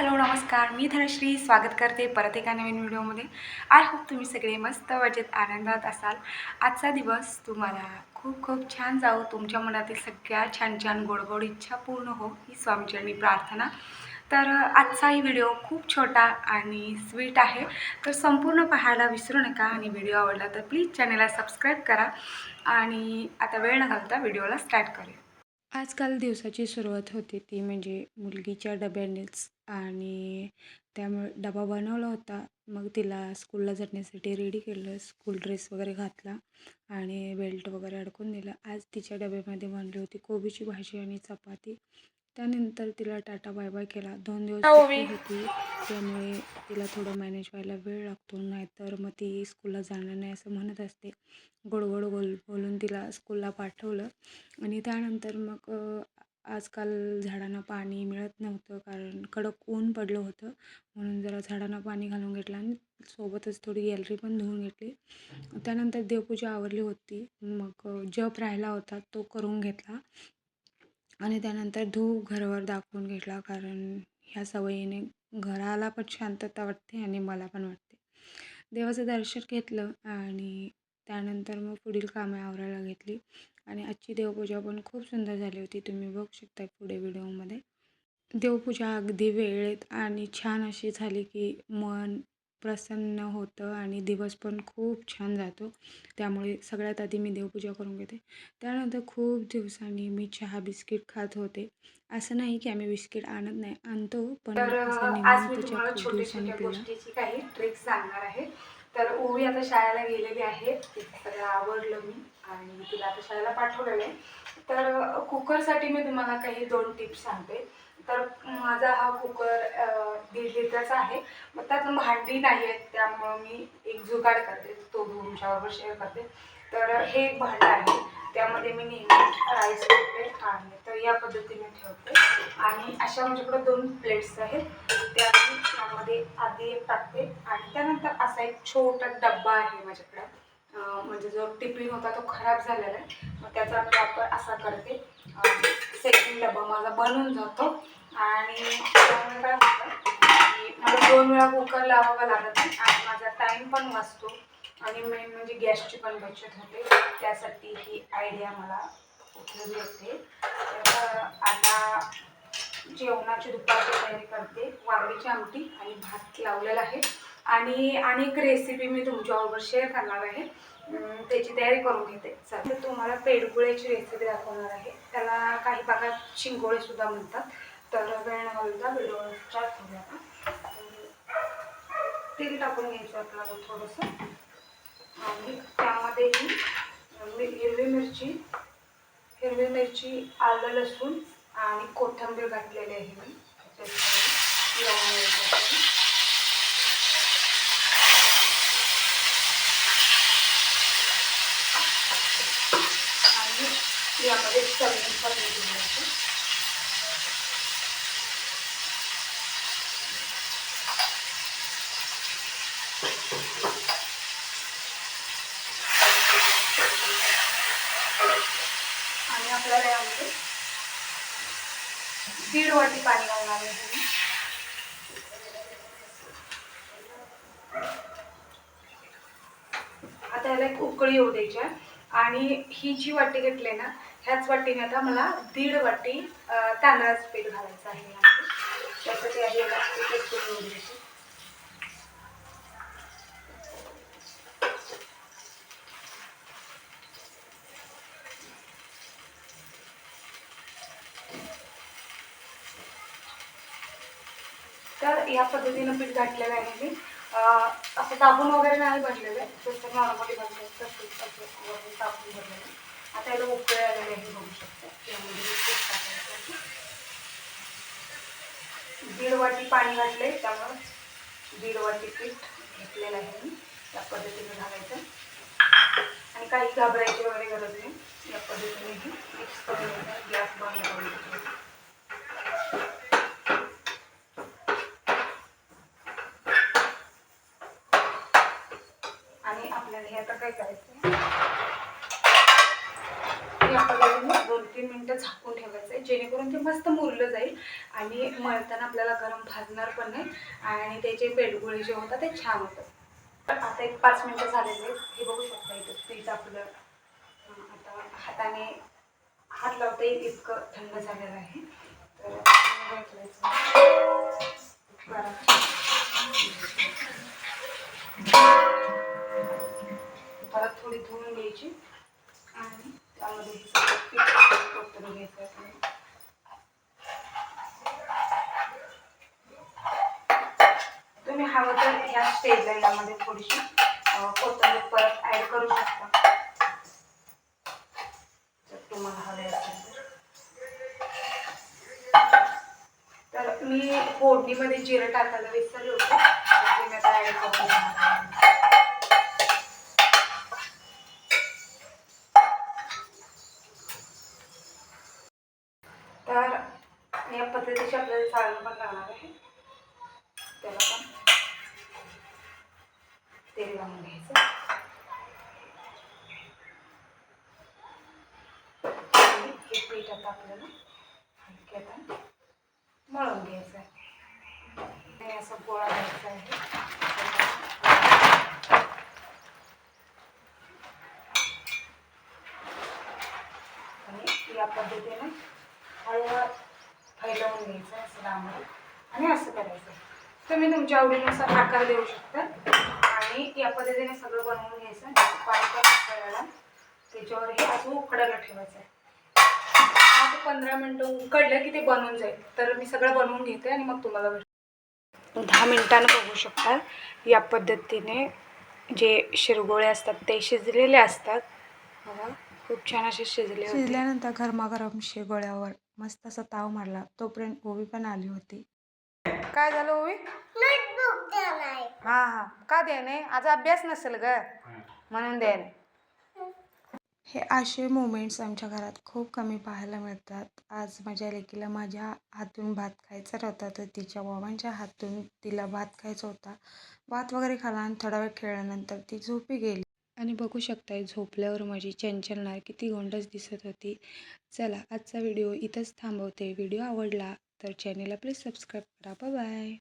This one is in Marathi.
हॅलो नमस्कार. मी धनश्री. स्वागत करते परत एका नवीन व्हिडिओमध्ये. आय होप तुम्ही सगळे मस्त मजेत आनंदात असाल. आजचा दिवस तुम्हाला खूप खूप छान जाऊ तुमच्या मनातील सगळ्या छान छान गोड गोड इच्छा पूर्ण हो ही स्वामीचरणी प्रार्थना. तर आजचाही व्हिडिओ खूप छोटा आणि स्वीट आहे. तर संपूर्ण पाहायला विसरू नका आणि व्हिडिओ आवडला तर प्लीज चॅनलला सबस्क्राईब करा. आणि आता वेळ न घालता व्हिडिओला स्टार्ट करूया. आजकाल दिवसाची सुरुवात होते ती म्हणजे मुलगीच्या डब्यानेच. आणि त्यामुळे डबा बनवला होता. मग तिला स्कूलला जाण्यासाठी रेडी केलं. स्कूल ड्रेस वगैरे घातला आणि बेल्ट वगैरे अडकून दिला. आज तिच्या डब्यामध्ये बनली होती कोबीची भाजी आणि चपाती. त्यानंतर तिला टाटा बाय बाय केला. दोन दिवस होती. त्यामुळे तिला थोडं मॅनेज व्हायला वेळ लागतो. नाहीतर मग ती स्कूलला जाणार नाही असं म्हणत असते. गोड गोड बोल बोलून तिला स्कूलला पाठवलं. आणि त्यानंतर मग आजकाल झाडांना पाणी मिळत नव्हतं कारण कडक ऊन पडलं होतं. म्हणून जरा झाडांना पाणी घालून घेतलं आणि सोबतच थोडी गॅलरी पण धुवून घेतली. त्यानंतर देवपूजा आवरली होती. मग जप राहिला होता तो करून घेतला. आणि त्यानंतर धूप घरावर दाखवून घेतला कारण ह्या सवयीने घराला पण शांतता वाटते आणि मला पण वाटते. देवाचं दर्शन घेतलं आणि त्यानंतर मग पुढील कामे आवरायला घेतली. आणि आजची देवपूजा पण खूप सुंदर झाली होती. तुम्ही बघू शकता पुढे व्हिडिओमध्ये. देवपूजा अगदी वेळेत आणि छान अशी झाली की मन प्रसन्न होतं आणि दिवस पण खूप छान जातो. त्यामुळे सगळ्यात आधी मी देवपूजा करून घेते. त्यानंतर खूप दिवसांनी मी चहा बिस्किट खात होते. असं नाही की आम्ही बिस्किट आणत नाही आणतो पण खूप दिवसांनी गोष्टीची काही ट्रिक्स सांगणार आहे. तर ओवी आता शाळेला गेलेली आहे. आवडलं मी. आणि तिला आता शाळेला पाठवलेलं आहे. तर कुकरसाठी मी तुम्हाला काही दोन टिप्स सांगते. तर माझा हा कुकर दीड लिटरचा आहे. मग त्यात भांडी नाही आहेत त्यामुळं मी एक जुगाड करते. तो तुमच्याबरोबर शेअर करते. तर हे एक भांडं आहे. त्यामध्ये मी नेहमी राईस ठेवते आणि तर या पद्धतीने ठेवते. आणि अशा माझ्याकडे दोन प्लेट्स आहेत. त्या मी त्यामध्ये आधी एक टाकते आणि त्यानंतर असा एक छोटा डब्बा आहे माझ्याकडं. म्हणजे जो टिफिन होता तो खराब झालेला आहे. मग त्याचा मी वापर असा करते. सेकंड डबा माझा बनून जातो. आणि त्यामुळे काय होतं. की मला दोन वेळा कुकर लावावा लागत नाही. आणि माझा टाईम पण वाचतो. आणि मेन म्हणजे गॅसची पण बचत होते. त्यासाठी ही आयडिया मला उपयोगी येते. तर आता जेवणाची दुपारची तयारी करते. वांगीची आमटी आणि भात लावलेला आहे. आणि अनेक रेसिपी मी तुमच्याबरोबर शेअर करणार आहे. त्याची तयारी करून घेते. तर तुम्हाला पेडगुळ्याची रेसिपी दाखवणार आहे. त्याला काही भागात शिंगोळे सुद्धा म्हणतात. तर वेळ न घालता व्हिडिओ स्टार्ट करूया तेल टाकून घ्यायचं आपल्याला थोडंसं. आणि त्यामध्येही मी- हिरवी मिरची हिरवी मिरची आलं लसूण आणि कोथिंबीर घातलेली आहे मी. त्याच्यात लावून घ्यायचं आपण. आणि यामध्ये चवीनुसार मीठ घालायचं आणि आपल्याला यामध्ये दीड वाटी पाणी घालणार आहे आता याला एक उकळी येऊ द्यायची आणि ही जी वाटी घेतली ना ह्याच वाटीने आता मला दीड वाटी तांदळाचं पीठ घालायचं आहे त्यासाठी आधी याला एक तर या पद्धतीनं पीठ घातलेलं आहे मी. असं दाबून वगैरे नाही भरलेलं आहे जसं नॉर्मली भरलेलं तसं असं दाबून भरलेलं आहे. आता याला उकळे आलेले हे बघू शकतो. टाकायचं दीड वाटी पाणी घातले त्यामुळं दीड वाटी पीठ घेतलेलं आहे मी. त्या पद्धतीने घालायचं. आणि काही घाबरायची वगैरे गरज नाही. या पद्धतीने मिक्स करून घ्यायचं. गॅस बंद करून आणि आपल्याला हे आता काय करायचं या पद्धतीने दोन तीन मिनटं झाकून ठेवायचं आहे जेणेकरून ते मस्त मुरलं जाईल आणि मळताना आपल्याला गरम भाजणार पण नाही आणि त्याचे पेटगोळे जे होतात ते छान होतात. तर आता एक पाच मिनटं झालेले आहेत. हे बघू शकता इथं फ्रीज आपलं. आता हाताने हात लावता येईल इतकं थंड झालेलं आहे. तर परत थोडी धुवून घ्यायची. परतून घ्यायचं तुम्ही हवं तर ह्या स्टेजला यामध्ये थोडीशी कोथंबीर परत ॲड करू शकता. जर तुम्हाला हवे असेल तर. तर मी फोडणीमध्ये जिरं टाकायला विसरले होते ते मी आता ॲड करून तेल लावून घ्यायचं. इतके हे पीठ आता आपल्याला इतके आता मळून घ्यायचं आहे. आणि असं गोळा घ्यायचा आहे. आणि या पद्धतीने हळूहळू फैलवून घ्यायचं आहे असं लांबून. आणि असं करायचं तुम्ही तुमच्या आवडीनुसार आकार देऊ शकता. आणि या पद्धतीने सगळं बनवून घ्यायचं पाणी पण त्याच्यावर हे असं उकडायला ठेवायचं आहे ते पंधरा मिनटं उकडलं की ते बनवून जाईल. तर मी सगळं बनवून घेते आणि मग तुम्हाला भेट दहा मिनिटानं बघू शकता या पद्धतीने जे शिरगोळे असतात ते शिजलेले असतात. बघा खूप छान असे शिजले होते. शिजल्यानंतर गरमागरम शेगोळ्यावर मस्त असा ताव मारला. तोपर्यंत ओवी पण आली होती. काय झालं ओवी? हा हा. का द्याने आज अभ्यास नसेल ग. म्हणून द्याने हे असे मोमेंट्स आमच्या घरात खूप कमी पाहायला मिळतात. आज माझ्या लेकीला माझ्या हातून भात खायचा नव्हता तर तिच्या बाबांच्या हातून तिला भात खायचा होता. भात वगैरे खाला आणि थोडा वेळ खेळल्यानंतर ती झोपी गेली. आणि बघू शकताय झोपल्यावर माझी चंचलनार किती गोंडच दिसत होती. चला आजचा व्हिडिओ इथंच थांबवते. व्हिडिओ आवडला तर चॅनेलला प्लीज सबस्क्राईब करा. बाय